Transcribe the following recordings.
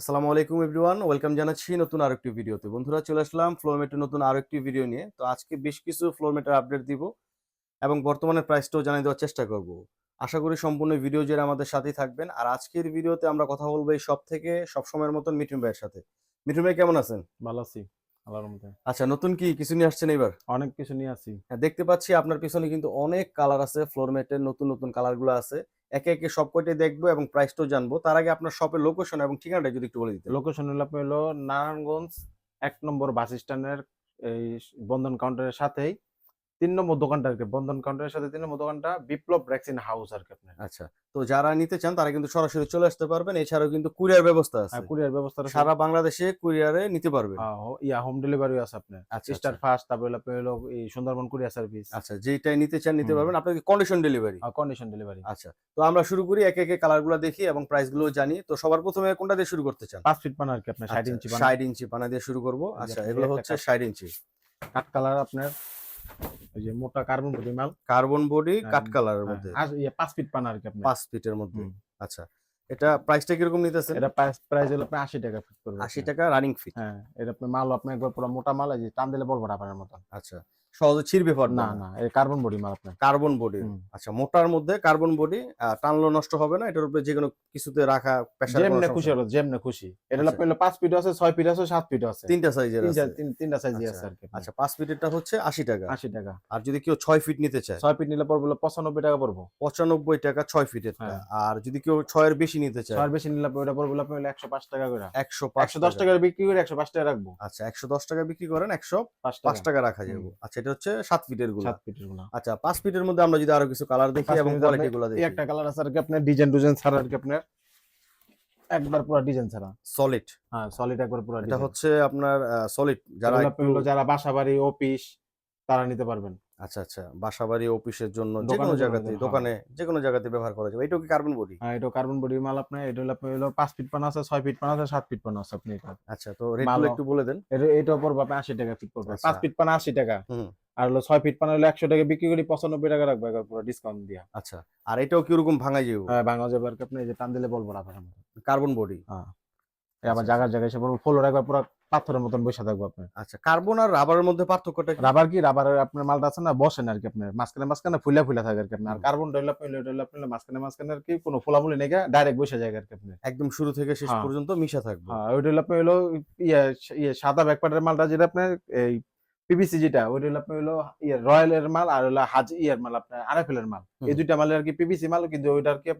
আসসালামু আলাইকুম everyone welcome জানাচ্ছি নতুন আরেকটি ভিডিওতে। বন্ধুরা চলে আসলাম ফ্লোরমেটের নতুন আরেকটি ভিডিও নিয়ে। তো আজকে বেশ কিছু ফ্লোরমেটের আপডেট দিব এবং বর্তমানে প্রাইসটাও জানিয়ে দেওয়ার চেষ্টা করব। আশা করি সম্পূর্ণ ভিডিও জুড়ে আমাদের সাথেই থাকবেন। আর আজকের ভিডিওতে আমরা কথা বলব এই সব থেকে সব সময়ের মতন মিঠুন ভাইয়ের সাথে। মিঠুন ভাই কেমন আছেন? ভালো আছি আচ্ছা নতুন কি কিছু নিয়ে আসছেন এবার অনেক কিছু নিয়ে আছি হ্যাঁ, দেখতে পাচ্ছি আপনার পিছনে কিন্তু অনেক কালার আছে ফ্লোরমেটের নতুন নতুন কালারগুলো আছে। একে একে সব কয়টাই দেখব এবং প্রাইসটাও জানব। তার আগে আপনার শপের লোকেশন এবং ঠিকানাটা যদি একটু বলে দিতে লোকেশন হলো আপনার হলো নারায়ণগঞ্জ এক নম্বর বাস স্ট্যান্ডের এই বন্ধন কাউন্টারের সাথেই। তিন নম্বর দোকানটা আর কি বন্ধন কাউন্টারের সাথে তিন নম্বর দোকানটা বিপ্লব ভ্যাকসিন হাউস আর কি আপনার। আচ্ছা তো যারা নিতে চান তারা কিন্তু সরাসরি চলে আসতে পারবেন এছাড়াও কিন্তু কুরিয়ার ব্যবস্থা আছে। কুরিয়ার ব্যবস্থা সারা বাংলাদেশে কুরিয়ারে নিতে পারবেন। ইয়া হোম ডেলিভারি আছে আপনার। আচ্ছা স্টার আচ্ছা। ফার্স্ট তারপর হলো এই সুন্দরবন কুরিয়ার সার্ভিস আচ্ছা যেটাই নিতে চান নিতে। পারবেন আপনাকে কন্ডিশন ডেলিভারি কন্ডিশন ডেলিভারি আচ্ছা তো আমরা শুরু করি একে একে কালারগুলো দেখি এবং প্রাইসগুলো জানি। তো সবার প্রথমে কোনটা দিয়ে শুরু করতে চান? পাঁচ ফিট পান আর কি আপনার ষাট ইঞ্চি পান ইঞ্চি পানা দিয়ে শুরু করব। আচ্ছা এগুলো হচ্ছে কাট- ষাট ইঞ্চি। কাঠ কালার আপনার ওই যে মোটা কার্বন বডি মাল। কার্বন বডি কাট কালারের মধ্যে। আর ইয়া পাঁচ ফিট পান আর কি আপনার। পাঁচ ফিটের মধ্যে। আচ্ছা এটা প্রাইসটা কীরকম নিতেছেন? এটা প্রাইস হলো আপনার আশি টাকা ফিট করবে। আশি আপনার। টাকা রানিং ফিট হ্যাঁ এটা আপনার মাল আপনার একবার পুরো মোটা মাল এই টান দিলে বলব আপনার মতন। আচ্ছা সহজে ছিড়বে পারবে না না। এটা কার্বন বডি মাল আপনার। কার্বন বডি আচ্ছা মোটার মধ্যে কার্বন বডি টানলো নষ্ট হবে না এটার উপরে যে কোনো কিছুতে রাখা প্রেসার যেমনে খুশি হলো যেমনে খুশি। এটা হলো আচ্ছা। আপনার ফিট আছে ছয় ফিট আছে সাত ফিট আছে। তিনটা সাইজের আছে। তিনটা সাইজ আছে আচ্ছা, আর কি। আচ্ছা পাঁচ ফিটেরটা হচ্ছে আশি টাকা। আশি টাকা। আর যদি কেউ ছয় ফিট নিতে চায়? ছয় ফিট নিলে পড়বে হলো পঁচানব্বই টাকা পড়ব। পঁচানব্বই টাকা ছয় ফিটেরটা হ্যাঁ। আর যদি কেউ ছয়ের বেশি নিতে চায়? ছয় বেশি নিলে ওটা পড়বে আপনার হলো একশো পাঁচ টাকা করে। একশো পাঁচ একশো দশ টাকা। বিক্রি করে একশো পাঁচ টাকা রাখব। আচ্ছা একশো দশ টাকা বিক্রি করেন একশো পাঁচ পাঁচ টাকা টাকা রাখা যাবে। আচ্ছা এটা হচ্ছে সাত ফিটেরগুলো। সাত ফিটেরগুলো। আচ্ছা পাঁচ ফিটের মধ্যে আমরা যদি আরও কিছু কালার দেখি এবং কোয়ালিটি গুলো দেখি। একটা কালার আছে আর কি আপনার ডিজাইন ডিজাইন ছাড়া আর কি আপনার একবার পুরো ডিজাইন ছাড়া। সলিড হ্যাঁ সলিড একবার পুরো এটা হচ্ছে আপনার সলিড যারা যারা বাসাবাড়ি যারা বাসা বাড়ি অফিস তারা নিতে পারবেন। আচ্ছা আচ্ছা। বাসাবাড়ি অফিসের জন্য যে কোনো জায়গাতে হ্যাঁ। দোকানে যে কোনো জায়গাতে ব্যবহার করা যাবে। এটাও কি কার্বন বডি হ্যাঁ এটা কার্বন বডি মাল আপনার এটা হলো আপনার হলো পাঁচ ফিট পান আছে ছয় ফিট পান আছে সাত ফিট পান আছে আপনি এটা। আচ্ছা তো রেটগুলো। একটু বলে দেন। এটা এটা পড়বে আপনি আশি টাকা ফিট পড়বে। আচ্ছা। পাঁচ ফিট পান আশি টাকা। হুম। আর হলো ছয় ফিট পান হলো একশো টাকা বিক্রি করি পঁচানব্বই টাকা রাখব একবার পুরো ডিসকাউন্ট দিয়া। আচ্ছা আর এটাও কি কীরকম ভাঙা যাবে হ্যাঁ বাংলা যাবে আর আপনি এই যে টান দিলে বলব না কার্বন বডি এই আবার জায়গার জায়গায় এসে পড়ব ফ্লোর একবার পুরো পাথরের মতন বসে থাকব আপনার। আচ্ছা কার্বন আর রাবারের মধ্যে পার্থক্যটা রাবার কি? রাবারের আপনার মালটা আছে না বসেন আর কি আপনার। মাঝখানে মাঝখানে ফুলা ফুলা থাকে আর কি আপনার। আর। কার্বন ডেভেলপ ডেভেলপ মাঝখানে মাঝখানে আর কি কোনো ফুলামুলি নেই ডাইরেক্ট বসে যায় আর কি আপনার। একদম শুরু থেকে শেষ হ্যাঁ। পর্যন্ত মিশা থাকবে। হ্যাঁ ওই হলো আপনার হলো ইয়ে ইয়ে সাদা ব্যাকপার্টের মালটা যেটা আপনার এই পিবিসি যেটা ওইটা হলো আপনার হলো ইয়ে রয়্যাল এর মাল আর হলো হাজ ইয়ার মাল আপনার আরএফএল এর মাল এই। দুইটা মালের আর কি পিবিসি মাল কিন্তু ওইটা আর কি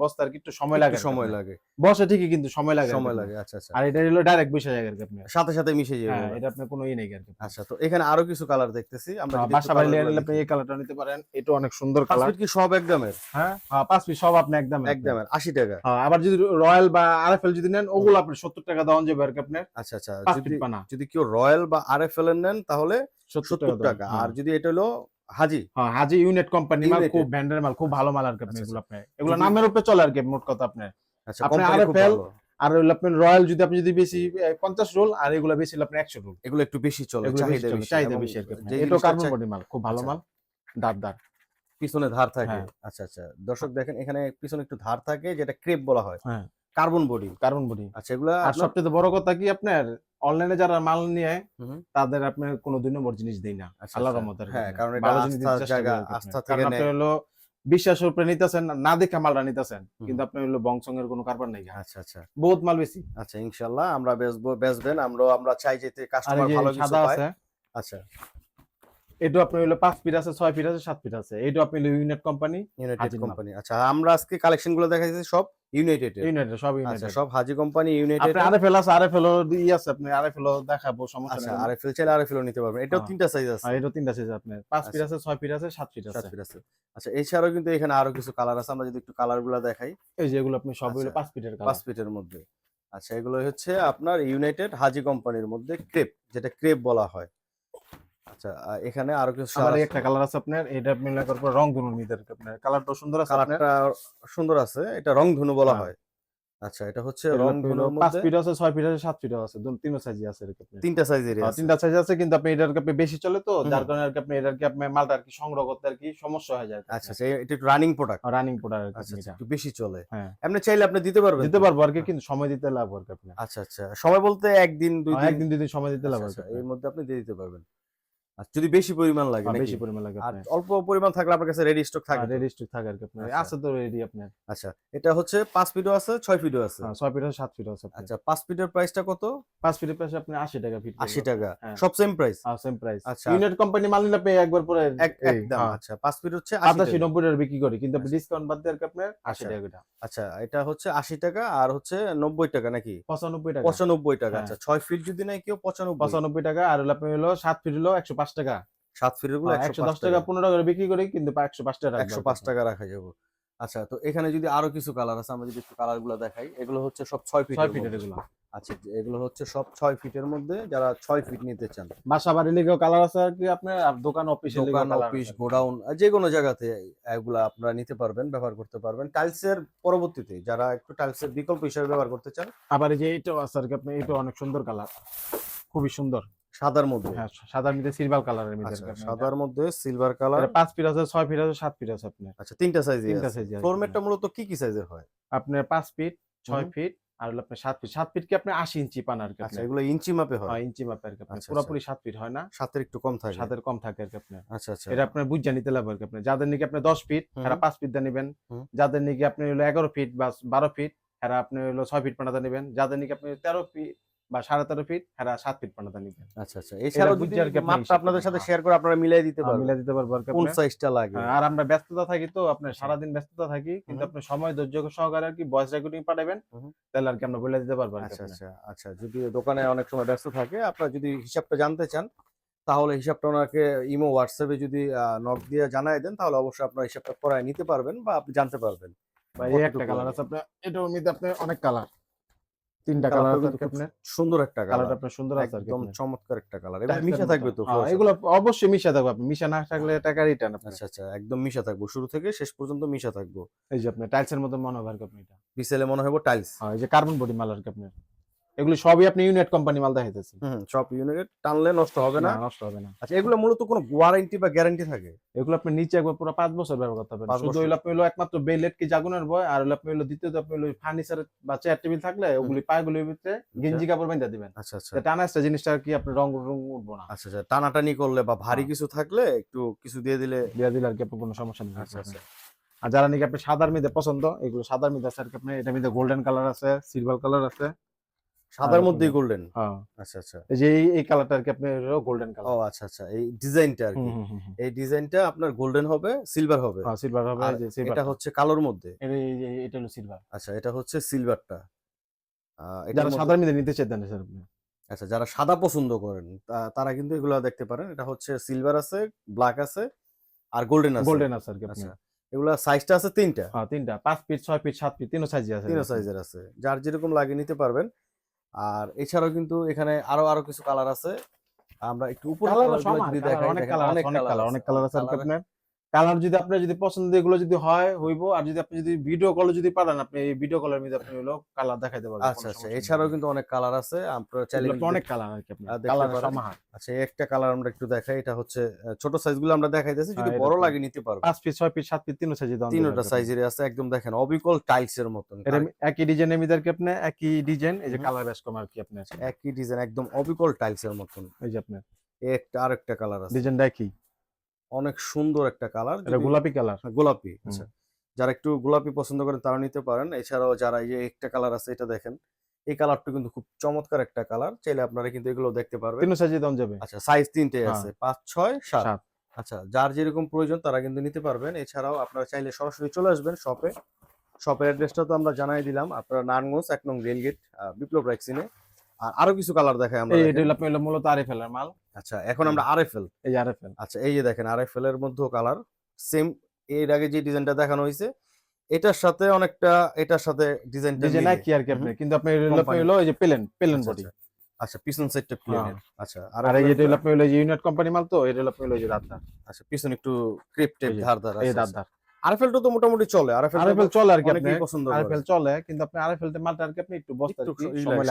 বস্তা আর কি একটু সময় লাগে আর সময় লাগে। বসে ঠিকই কিন্তু সময় লাগে সময় লাগে আচ্ছা আচ্ছা। আর এটা হলো ডাইরেক্ট বসে যায় আর কি আপনার। সাথে সাথে মিশে যাবে হ্যাঁ এটা আপনার কোনো ই নেই আর কি আচ্ছা তো এখানে আরও কিছু কালার দেখতেছি। আমরা বাসা বাড়ি colourগুলো আপনি। এই কালারটা নিতে পারেন। এটা অনেক সুন্দর পাঁচ কালার ফিট কি সব একদমের? হ্যাঁ হ্যাঁ পাঁচ পিস সব আপনি একদম একদমের আশি টাকা। হ্যাঁ আবার যদি রয়্যাল বা আরএফএল যদি নেন ওগুলো আপনি সত্তর টাকা দেওয়া যাবে আর কি আপনার। আচ্ছা আচ্ছা যদি যদি কেউ রয়্যাল বা আর এফ এল নেন তাহলে সত্তর টাকা আর যদি এটা হলো হাজি? হ্যাঁ হাজি ইউনিট কোম্পানি মাল খুব ব্র্যান্ডের মাল খুব ভালো মাল আর কি আচ্ছা, এগুলো আপনি এগুলো নামের উপরে চলে আর কি মোট কথা আপনার। আচ্ছা আপনি RFL ভালো। আর আপনার রয়্যাল যদি আপনি যদি বেশি পঞ্চাশ রোল আর এগুলো বেশি হলো আপনার একশো রোল এগুলো একটু বেশি চলে চাহিদা বেশি চাহিদা বেশি আর কি জিনিসটা কার্বন বডি মাল খুব ভালো আচ্ছা। মাল দাঁত দাঁত পিছনে ধার থাকে। হ্যাঁ। আচ্ছা আচ্ছা। দর্শক দেখেন এখানে পিছনে একটু ধার থাকে যেটা ক্রেপ বলা হয়। হ্যাঁ। কার্বন বডি কার্বন বডি আচ্ছা এগুলা আর সবচেয়ে বড় কথা কি আপনার অনলাইনে যারা মাল নিয়ে তাদের আপনার কোনো দুই নম্বর জিনিস দেই না। আচ্ছা, আল্লাহর আচ্ছা। রহমতে হ্যাঁ, কারণ এটা চেষ্টা জায়গা, আস্থা থেকে। নেয়। হলো বিশ্বাসের উপরে নিতেছেন না দেখে মালটা নিতেছেন কিন্তু আপনার হলো বংশঙ্গের কোনো কারবার নাই আচ্ছা আচ্ছা। বহুত মাল বেশি। আচ্ছা ইনশাল্লাহ আমরা বেচবো বেচবেন আমরাও আমরা চাই যেতে কাস্টমার ভালো কিছু পায়। আচ্ছা। এটা আপনার হলো পাঁচ ফিট আছে ছয় ফিট আছে সাত ফিট আছে। এটা আপনি ইউনিট কোম্পানি ইউনাইটেড কোম্পানি আচ্ছা আমরা আজকে কালেকশনগুলো দেখাইছি সব ইউনাইটেড ইউনাইটেড সব আচ্ছা ইউনাইটেড সব হাজি কোম্পানি ইউনাইটেড আপনি আরএফএল আছে আরএফএল ই আছে আপনি আরএফএল দেখাবো সমস্যা আচ্ছা আরএফএল চাইলে আরএফএল নিতে পারবেন। এটাও হ্যাঁ। তিনটা সাইজ আছে। আর এটা তিনটা সাইজ আপনার। পাঁচ ফিট আচ্ছা। আছে ছয় ফিট আছে সাত ফিট সাত আছে feet আছে। আচ্ছা এছাড়াও কিন্তু এখানে আরও কিছু কালার আছে আমরা যদি একটু কালারগুলো দেখাই। এই যে এগুলো আপনি সব হলো আচ্ছা। পাঁচ ফিটের পাঁচ কালার ফিটের মধ্যে। আচ্ছা এগুলো হচ্ছে আপনার ইউনাইটেড হাজি কোম্পানির মধ্যে ক্রেপ যেটা ক্রেপ বলা হয়। আচ্ছা এখানে আরও কিছু আমার একটা কালার আছে আপনার এটা আপনি রং আর কি আপনার। কালারটা সুন্দর আছে কালারটা সুন্দর আছে এটা রং ধনু বলা হ্যাঁ। হয়। আচ্ছা এটা হচ্ছে রং পাঁচ ফিট আছে ছয় ফিট আছে সাত ফিট আছে দুটো- তিনটা সাইজই আছে এরকম তিনটা সাইজেরই হ্যাঁ, আছে তিনটা সাইজ আছে কিন্তু আপনি এটার আপনি বেশি চলে তো। যার কারণে আর কি আপনি এটার কি আপনি মালটা আর কি সংগ্রহ করতে আর কি সমস্যা হয়ে যায়। আচ্ছা আচ্ছা এটা একটু রানিং প্রোডাক্ট রানিং প্রোডাক্ট আচ্ছা আচ্ছা, একটু বেশি চলে। হ্যাঁ। এমনি চাইলে আপনি দিতে পারবেন দিতে পারব আর কি কিন্তু সময় দিতে লাভ আর কি আপনি আচ্ছা আচ্ছা সময় বলতে একদিন দুই হ্যাঁ, দিন? একদিন দুই দিন সময় দিতে লাভ আচ্ছা, আর আচ্ছা, এর মধ্যে আপনি দিয়ে দিতে পারবেন। আর যদি বেশি পরিমাণ লাগে বেশি পরিমাণ লাগে আর অল্প পরিমাণ থাকলে আপনার কাছে রেডি স্টক থাকে রেডি স্টক থাকে আর কি আপনার। আচ্ছা। আছে তো রেডি আপনার। আচ্ছা এটা হচ্ছে পাঁচ ফিটও আছে ফিটও আছে? হ্যাঁ, ফিট আছে সাত ফিট আছে আচ্ছা ফিটের প্রাইসটা কত? ফিটের পাশে আপনি আশি টাকা ফিট আশি টাকা। হ্যাঁ। সব সেম প্রাইস সেম প্রাইস আচ্ছা। ইউনিট কোম্পানি মাল নিলে আপনি একবার পরে একদম আচ্ছা ফিট হচ্ছে আশি আটাশি টাকা। নব্বই টাকা বিক্রি করি কিন্তু আপনি আচ্ছা। ডিসকাউন্ট বাদ দিয়ে আর কি আপনার আশি আচ্ছা। টাকা আচ্ছা এটা হচ্ছে আশি টাকা আর হচ্ছে নব্বই টাকা নাকি? পঁচানব্বই টাকা। পঁচানব্বই টাকা হ্যাঁ। আচ্ছা ছয় ফিট যদি নাই কেউ পঁচানব্বই। পঁচানব্বই টাকা আর হলো আপনি হলো সাত ফিট হলো একশো পাঁচ টাকা। সাত ফিটেরগুলো একশো দশ টাকা পনেরো টাকা বিক্রি করি কিন্তু একশো পাঁচ টাকা একশো পাঁচ টাকা রাখা যাব। আচ্ছা তো এখানে যদি আরও কিছু কালার আছে আমরা যদি একটু কালারগুলো দেখাই এগুলো হচ্ছে সব ছয় ফিট ছয় ফিটের এগুলো। আচ্ছা এগুলো হচ্ছে সব ছয় ফিটের মধ্যে যারা ছয় ফিট নিতে চান। বাসা বাড়ি লেগেও কালার আছে আর কি আপনার দোকান অফিসে দোকান অফিস গোডাউন যে কোনো জায়গাতে এগুলা আপনারা নিতে পারবেন ব্যবহার করতে পারবেন। টাইলসের পরবর্তীতে যারা একটু টাইলসের বিকল্প হিসেবে ব্যবহার করতে চান আবার যে এইটাও আছে আর কি আপনি এটা অনেক সুন্দর কালার খুবই সুন্দর। সাদার মধ্যে। হ্যাঁ সাদার মধ্যে সিলভার কালারের মধ্যে আচ্ছা সাদার মধ্যে সিলভার কালার এটা পাঁচ ফিট আছে ছয় ফিট আছে সাত ফিট আছে আপনার। আচ্ছা তিনটা সাইজে তিনটা আছে। সাইজ ফ্লোর ম্যাটটা মূলত কি কি সাইজের হয়? আপনার পাঁচ ফিট ছয় হুম। ফিট আর হলো আপনার সাত ফিট সাত ফিট কি আপনি আশি ইঞ্চি পান আর কি আচ্ছা এগুলো ইঞ্চি মাপে হয়? হ্যাঁ, ইঞ্চি মাপে আর কি আপনার। আচ্ছা, পুরোপুরি সাত ফিট হয় না। সাতের একটু কম থাকে। সাতের কম থাকে আর কি আপনার। আচ্ছা আচ্ছা। এটা আপনার বুঝা নিতে লাগবে আর কি আপনার। যাদের নাকি আপনি দশ ফিট হুম। তারা পাঁচ ফিট দা নেবেন। যাদের নাকি আপনি হলো এগারো ফিট বা বারো ফিট এরা আপনি হলো ছয় ফিট পানাতা নেবেন। যাদের নাকি আপনি তেরো ফিট বা সাড়ে তেরো ফিট এরা সাত ফিট পানাতা নেবেন আচ্ছা আচ্ছা। এছাড়াও মাপটা আপনাদের সাথে হ্যাঁ। শেয়ার করে আপনারা মিলাই দিতে হ্যাঁ, পারবেন। মিলাই দিতে পারব কোন সাইজটা লাগে? হ্যাঁ, আর আমরা ব্যস্ততা থাকি তো আপনার সারাদিন ব্যস্ততা থাকি কিন্তু। আপনি সময় ধৈর্য সহকারে আর কি ভয়েস রেকর্ডিং পাঠাবেন তাহলে আর কি আমরা বলে দিতে পারব আচ্ছা আচ্ছা আচ্ছা। যদি দোকানে অনেক সময় ব্যস্ত থাকে আপনারা যদি হিসাবটা জানতে চান তাহলে হিসাবটা ওনাকে ইমো হোয়াটসঅ্যাপে যদি নক দিয়ে জানাই দেন তাহলে অবশ্যই আপনার হিসাবটা করায় নিতে পারবেন বা আপনি জানতে পারবেন। বা এই একটা কালার আছে আপনার এটার মধ্যে আপনার অনেক কালার তিনটা কালার আপনার সুন্দর একটা কালার আপনার সুন্দর আছে একদম চমৎকার একটা কালার এবং মিশা থাকবে তো হ্যাঁ, এগুলো অবশ্যই মিশা থাকবে আপনি। মিশা না থাকলে টাকা রিটার্ন আচ্ছা আচ্ছা একদম মিশা থাকব। শুরু থেকে শেষ পর্যন্ত মিশা থাকব। এই যে আপনার টাইলসের মতো মনে হবে আপনি এটা। বিসেলে মনে হবে টাইলস। হ্যাঁ, এই যে কার্বন বডি মাল আর কি আপনার। এগুলো সবই আপনি ইউনিট কোম্পানি মাল দেখাইতেছি হুম সব ইউনিট টানলে নষ্ট হবে না। নষ্ট হবে না। আচ্ছা এগুলো মূলত কোনো ওয়ারেন্টি বা গ্যারান্টি থাকে? এগুলো আপনি নিচে একবার পুরো পাঁচ বছর ব্যবহার করতে পারবেন। শুধু। হইল আপনি হইল একমাত্র বেলেট কি জাগুনের বয় আর হইল আপনি হইল দ্বিতীয়ত আপনি হইল ফার্নিচার বা চেয়ার টেবিল থাকলে ওগুলি পায়গুলির ভিতরে গেঞ্জি কাপড় বাঁধা দিবেন। আচ্ছা আচ্ছা। টানা একটা জিনিসটা কি আপনি রং রং উঠবো না। আচ্ছা আচ্ছা টানাটানি করলে বা ভারী হ্যাঁ। কিছু থাকলে একটু কিছু দিয়ে দিলে দিয়ে দিলে আর কি আপনার কোনো সমস্যা নেই। আচ্ছা আচ্ছা। আর যারা নাকি আপনি সাদার মধ্যে পছন্দ এগুলো সাদার মধ্যে আছে আর কি আপনি এটার মধ্যে গোল্ডেন কালার আছে সিলভার কালার আছে। সাদার মধ্যেই গোল্ডেন হ্যাঁ। আচ্ছা আচ্ছা। এই যে এই- কালারটা আর কি আপনি গোল্ডেন কালার ও আচ্ছা আচ্ছা। এই ডিজাইনটা আর কি। এই ডিজাইনটা আপনার গোল্ডেন হবে সিলভার হবে। হ্যাঁ সিলভার হবে এটা হচ্ছে কালোর মধ্যে। এটা হলো সিলভার আচ্ছা এটা হচ্ছে সিলভারটা যারা সাদার মধ্যে নিতে চাইতেন স্যার আপনি? আচ্ছা যারা সাদা পছন্দ করেন তারা কিন্তু এগুলো দেখতে পারেন। এটা হচ্ছে সিলভার আছে ব্ল্যাক আছে আর গোল্ডেন আছে। গোল্ডেন আছে আর কি আপনি আচ্ছা এগুলা সাইজটা আছে তিনটা। হ্যাঁ তিনটা। পাঁচ ফিট ছয় ফিট সাত ফিট তিনও সাইজে আছে তিন সাইজের আছে। যার যেরকম লাগে নিতে পারবেন। আর এছাড়াও কিন্তু এখানে আরও আরও কিছু কালার আছে। আমরা একটু উপরে যদি দেখাই অনেক কালার অনেক কালার অনেক কালার আছে। আপনার কালার যদি আপনার যদি পছন্দ এগুলো যদি হয় হইব। আর যদি আপনি যদি ভিডিও কল যদি পারেন আপনি এই ভিডিও কলের মধ্যে আপনি হলো কালার দেখাইতে পারবেন আচ্ছা আচ্ছা। এছাড়াও কিন্তু অনেক কালার আছে। আপনারা চাইলে অনেক কালার আর কি আপনি কালার সমাহার। আচ্ছা একটা কালার আমরা একটু দেখাই। এটা হচ্ছে ছোট সাইজগুলো আমরা দেখাইতেছি। যদি হ্যাঁ, বড় লাগে নিতে পারবেন। পাঁচ ফিট ছয় পিস সাত পিস তিনও সাইজে দাম তিনটা সাইজের আছে। একদম দেখেন অবিকল টাইলস এর মতন এটা একই ডিজাইনের মধ্যে আর কি আপনি একই ডিজাইন এই যে কালার বেশ কম আর কি আপনি আছে একই ডিজাইন একদম অবিকল টাইলস এর মতন। এই যে আপনার। এই একটা আরেকটা কালার আছে। ডিজাইনটা একই? অনেক সুন্দর একটা কালার গোলাপি কালার? গোলাপি আচ্ছা। যারা একটু গোলাপি পছন্দ করেন তারা নিতে পারেন। এছাড়াও যারা এই যে একটা কালার আছে এটা দেখেন এই কালারটা কিন্তু খুব চমৎকার একটা কালার। চাইলে আপনারা কিন্তু এগুলো দেখতে পারবেন। তিনও সাইজে দাম যাবে। আচ্ছা সাইজ তিনটে হ্যাঁ। আছে পাঁচ ছয় সাত। আচ্ছা যার যেরকম প্রয়োজন তারা কিন্তু নিতে পারবেন। এছাড়াও আপনারা চাইলে সরাসরি চলে আসবেন শপে। শপের অ্যাড্রেসটা তো আমরা জানাই দিলাম। আপনারা নারায়ণগঞ্জ এক নং রেলগেট বিপ্লব রাইক্সিনে আর আরও কিছু কালার দেখাই আমরা এই এটা হলো মূলত আরএফএল এর মাল। আচ্ছা এখন আমরা আরএফএল এই যে আরএফএল আচ্ছা এই যে দেখেন আরএফএল এর মধ্যেও কালার সেম এর আগে যে ডিজাইনটা দেখানো হয়েছে এটার সাথে অনেকটা এটার সাথে ডিজাইন ডিজাইন কি আর কি আপনি কিন্তু আপনি হলো এই যে প্লেন প্লেন বডি আচ্ছা। পিছন সাইডটা প্লেনের আচ্ছা আর আর এই যে এটা হলো যে ইউনিট কোম্পানি মাল তো এটা হলো হলো এই যে রাতদার আচ্ছা পিছন একটু ক্রিপ টেপ এই যে, ধার ধার এই আছে, রাতদার আরএফএলটা তো মোটামুটি চলে। আরএফএল আরএফএল চলে আর কি আপনি পছন্দ আরএফএল চলে কিন্তু আপনি আরএফএল তে মালটা আর কি আপনি একটু বসতে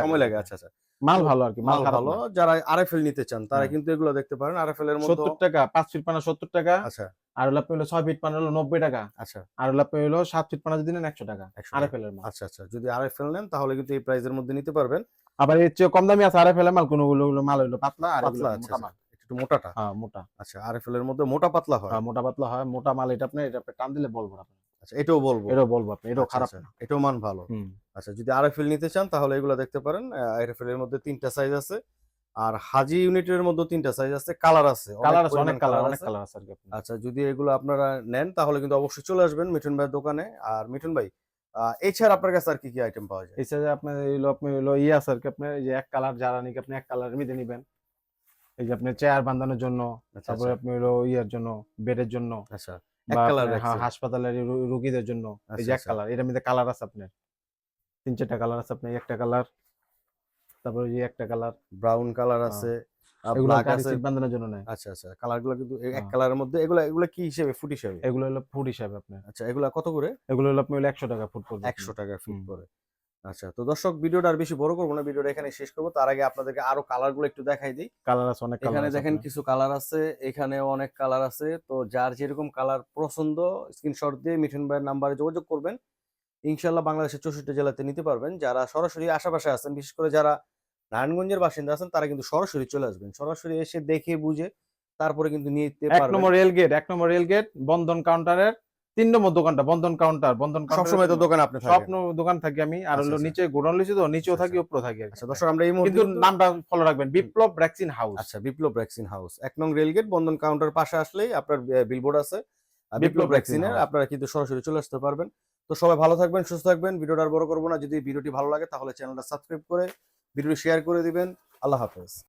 সময় লাগে আচ্ছা আচ্ছা। মাল ভালো আর কি মাল ভালো। যারা আরএফএল নিতে চান তারা হ্যাঁ। কিন্তু এগুলো দেখতে পারেন। আরএফএল এর মধ্যে 70 টাকা 5 ফিট পানা 70 টাকা। আচ্ছা। আর হলো আপনি হলো 6 ফিট পানা হলো 90 টাকা। আচ্ছা। আর হলো আপনি হলো 7 ফিট পানা যদি নেন 100 টাকা 100 টাকা। আরএফএল এর মাল। আচ্ছা আচ্ছা। যদি আরএফএল নেন তাহলে কিন্তু এই প্রাইসের মধ্যে নিতে পারবেন। আবার এর চেয়ে কম দামি আছে আরএফএল এর মাল। কোনগুলো মাল হলো পাতলা আর পাতলা আচ্ছা আচ্ছা, একটু মোটাটা? হ্যাঁ মোটা। আচ্ছা আরএফএল এর মধ্যে মোটা পাতলা হয়? হ্যাঁ মোটা পাতলা হয়। মোটা মাল এটা আপনি এটা আপনি টান দিলে বলব আপনি আচ্ছা এটাও বলব। এটাও বলব আপনি এটাও আচ্ছা, খারাপ আচ্ছা, না। এটাও মান ভালো। আচ্ছা যদি আরএফএল নিতে চান তাহলে এগুলো দেখতে পারেন। আরএফএল এর মধ্যে তিনটা সাইজ আছে। আর হাজি ইউনিটের মধ্যে তিনটা সাইজ আছে। কালার আছে কালার আছে অনেক কালার অনেক কালার আছে আচ্ছা যদি এগুলো আপনারা নেন তাহলে কিন্তু অবশ্যই চলে আসবেন মিঠুন ভাইয়ের দোকানে। আর মিঠুন ভাই এছাড়া আপনার কাছে আর কি কি আইটেম পাওয়া যায়? এই সাইজে আপনার হলো আপনি হলো ইয়ে আছে আর কি আপনার যে এক কালার যারা নাকি আপনি এক কালারের মধ্যে নিবেন। এই যে আপনি চেয়ার বাঁধানোর জন্য আচ্ছা তারপরে আপনি হলো ইয়ের জন্য বেডের জন্য আচ্ছা এক কালার আপনার হাসপাতালের রুগীদের জন্য এই আচ্ছা, যে এক আচ্ছা। কালার এটার মধ্যে কালার আছে আপনার। তিন চারটা কালার আছে আপনার একটা কালার তারপরে এই একটা কালার ব্রাউন কালার হ্যাঁ। আছে এগুলো ব্ল্যাক আছে। বাঁধানোর জন্য নেয়। আচ্ছা আচ্ছা কালারগুলো কিন্তু এক হ্যাঁ। কালারের মধ্যে এগুলো এগুলো কি হিসেবে ফুট হিসেবে? এগুলো হলো ফুট হিসাবে আপনার। আচ্ছা এগুলো কত করে? এগুলো হলো আপনি হলো একশো টাকা ফুট পড়বে একশো টাকা ফিট হুম। আচ্ছা তো দর্শক ভিডিওটা আর বেশি বড় করব না ভিডিওটা এখানে শেষ করব। তার আগে আপনাদেরকে আরও কালারগুলো একটু দেখাই দিই। কালার আছে অনেক এখানে দেখেন কিছু কালার আছে এখানে অনেক কালার আছে। তো যার যেরকম কালার পছন্দ স্ক্রিনশট দিয়ে মিঠুন ভাইয়ের নাম্বারে যোগাযোগ করবেন। ইনশাল্লাহ বাংলাদেশের চৌষট্টি জেলাতে নিতে পারবেন। যারা সরাসরি আশেপাশে আছেন বিশেষ করে যারা নারায়ণগঞ্জের বাসিন্দা আছেন তারা কিন্তু সরাসরি চলে আসবেন। সরাসরি এসে দেখে বুঝে তারপরে কিন্তু নিতে এক নম্বর রেল গেট এক নম্বর রেল গেট বন্ধন কাউন্টারের তিন নম্বর দোকানটা বন্ধন কাউন্টার বন্ধন সবসময় তো দোকানে আপনি সব দোকান থাকি আমি আর আচ্ছা, হলো আচ্ছা। নিচে গোডাউন লিখছি তো নিচেও আচ্ছা, থাকি উপরেও থাকি আচ্ছা দর্শক আমরা এই কিন্তু নামটা ফলো রাখবেন বিপ্লব ভ্যাকসিন হাউস। আচ্ছা বিপ্লব ভ্যাকসিন হাউস। এক নং রেলগেট বন্ধন কাউন্টার পাশে আসলেই আপনার বিলবোর্ড আছে। বিপ্লব বিপ্লব ভ্যাকসিন ভ্যাকসিনের আপনারা কিন্তু সরাসরি চলে আসতে পারবেন। তো সবাই ভালো থাকবেন সুস্থ থাকবেন। ভিডিওটা আর বড় করব না। যদি ভিডিওটি ভালো লাগে তাহলে চ্যানেলটা সাবস্ক্রাইব করে ভিডিওটি শেয়ার করে দিবেন। আল্লাহ হাফেজ।